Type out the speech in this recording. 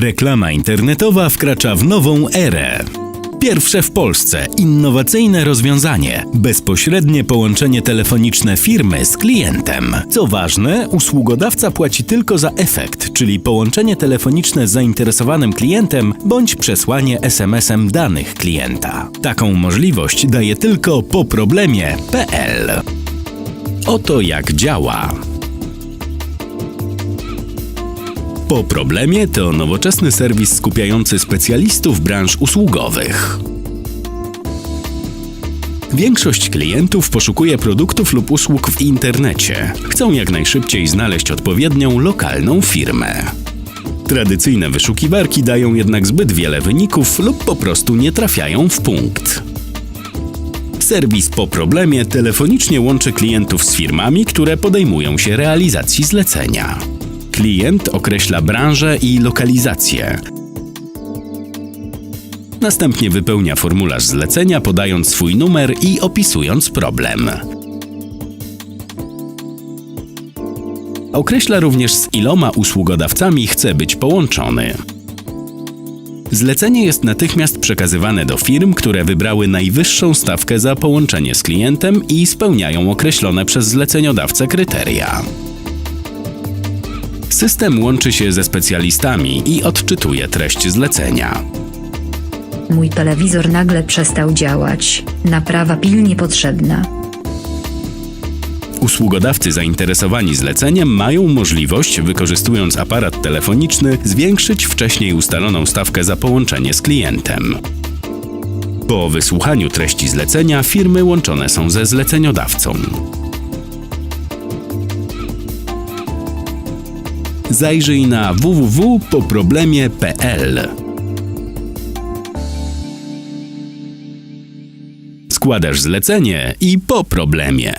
Reklama internetowa wkracza w nową erę. Pierwsze w Polsce innowacyjne rozwiązanie bezpośrednie połączenie telefoniczne firmy z klientem. Co ważne, usługodawca płaci tylko za efekt, czyli połączenie telefoniczne z zainteresowanym klientem bądź przesłanie SMS-em danych klienta. Taką możliwość daje tylko po problemie.pl. Oto jak działa. Po problemie to nowoczesny serwis skupiający specjalistów branż usługowych. Większość klientów poszukuje produktów lub usług w internecie. Chcą jak najszybciej znaleźć odpowiednią lokalną firmę. Tradycyjne wyszukiwarki dają jednak zbyt wiele wyników lub po prostu nie trafiają w punkt. Serwis po problemie telefonicznie łączy klientów z firmami, które podejmują się realizacji zlecenia. Klient określa branżę i lokalizację. Następnie wypełnia formularz zlecenia, podając swój numer i opisując problem. Określa również z iloma usługodawcami chce być połączony. Zlecenie jest natychmiast przekazywane do firm, które wybrały najwyższą stawkę za połączenie z klientem i spełniają określone przez zleceniodawcę kryteria. System łączy się ze specjalistami i odczytuje treść zlecenia. Mój telewizor nagle przestał działać. Naprawa pilnie potrzebna. Usługodawcy zainteresowani zleceniem mają możliwość, wykorzystując aparat telefoniczny, zwiększyć wcześniej ustaloną stawkę za połączenie z klientem. Po wysłuchaniu treści zlecenia firmy łączone są ze zleceniodawcą. Zajrzyj na www.poproblemie.pl. Składasz zlecenie i po problemie.